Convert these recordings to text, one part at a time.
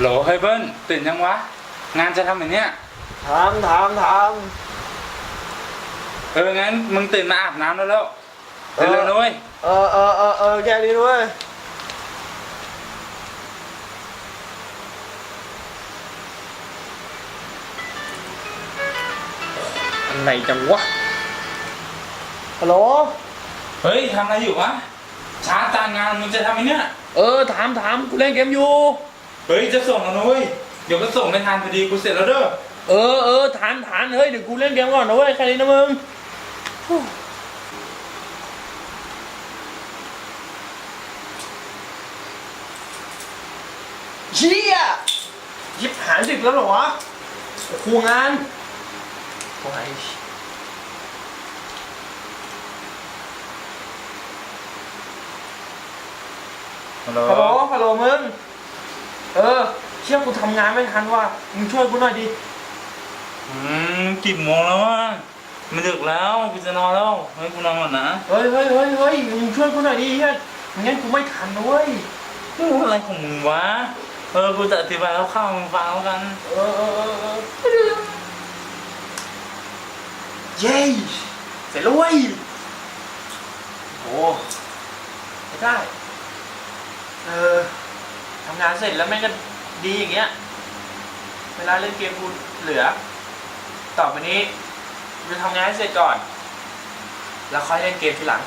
โหลเฮ้ยเบิ้ลตื่นยังวะ งานจะทำแบบเนี้ยถามถามถามเอองั้นมึงตื่นมาอาบน้ำแล้วแล้วเร็วๆนะเว้ยเออเออเออเออแค่นี้ด้วยอะไรจังวะฮัลโหลเฮ้ยทำอะไรอยู่วะช้าจานงานมึงจะทำไหมเนี่ย เออถามถามกูเล่นเกมอยู่ เฮ้ยจะส่งแล้วนะเว้ยเดี๋ยวก็ส่งไม่ทันพอดีกูเสร็จแล้วเด้อเออเออถามถามเฮ้ยเดี๋ยวกูเล่นเกมก่อนนะเว้ยแค่นี้นะมึงเชี่ยยิบหายดึกแล้วเหรอวะครูงานโอ้ยฮัลโหลฮัลโหลฮัลโหลมึง เออ เชี่ยกูทำงานไม่ทันว่ะมึงช่วยกูหน่อยดิอืมกี่โมงแล้ววะมันดึกแล้วกูจะนอนแล้วเฮ้ยกูนอนก่อนนะเฮ้ยเฮ้ยเฮ้ยเฮ้ยมึงช่วยกูหน่อยดิเฮียไม่งั้นกูไม่ทันนะเว้ยเฮ้ยอะไรของมึงวะเออกูจะอธิบายคร่าวๆมึงฟังแล้วกัน เออเออเออเออเย้เสร็จแล้วเว้ยโอ้ไม่ได้ เออทำงานเสร็จแล้วแม่งก็ดีอย่างเงี้ย เวลาเล่นเกมกูเหลือ ต่อไปนี้จะทำงานให้เสร็จก่อน แล้วค่อยเล่นเกมทีหลัง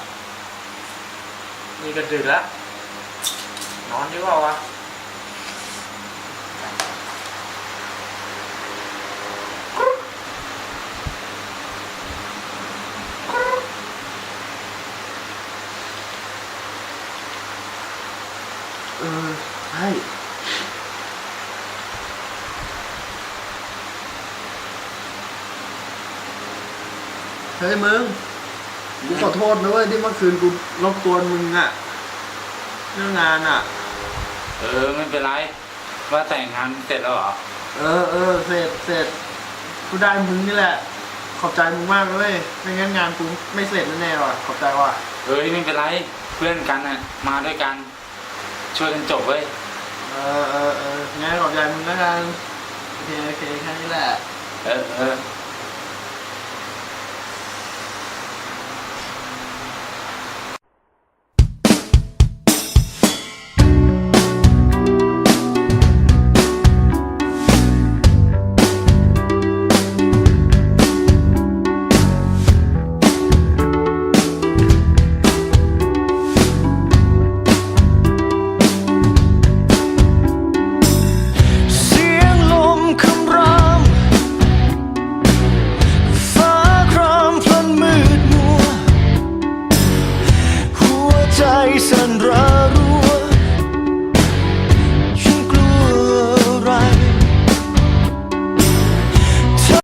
นี่ก็ดึกแล้ว นอนดีกว่าวะเออ ใช่เฮ้ยมึงกูขอโทษนะเว้ยที่เมื่อคืนกูรบกวนมึงอะเรื่องงานอะเออไม่เป็นไร ว่าแต่งงานเสร็จแล้วเหรอ เออเออเสร็จเสร็จกูได้มึงนี่แหละ ขอบใจมึงมากเลยไม่งั้นงานกูไม่เสร็จแน่ๆว่ะขอบใจว่ะเฮ้ยไม่เป็นไร เพื่อนกันน่ะมาด้วยกัน ช่วยกันจบเว้ย เออเออเอองั้นขอบใจมึงแล้วกันโอเคโอเคแค่นี้แหละ เออเออ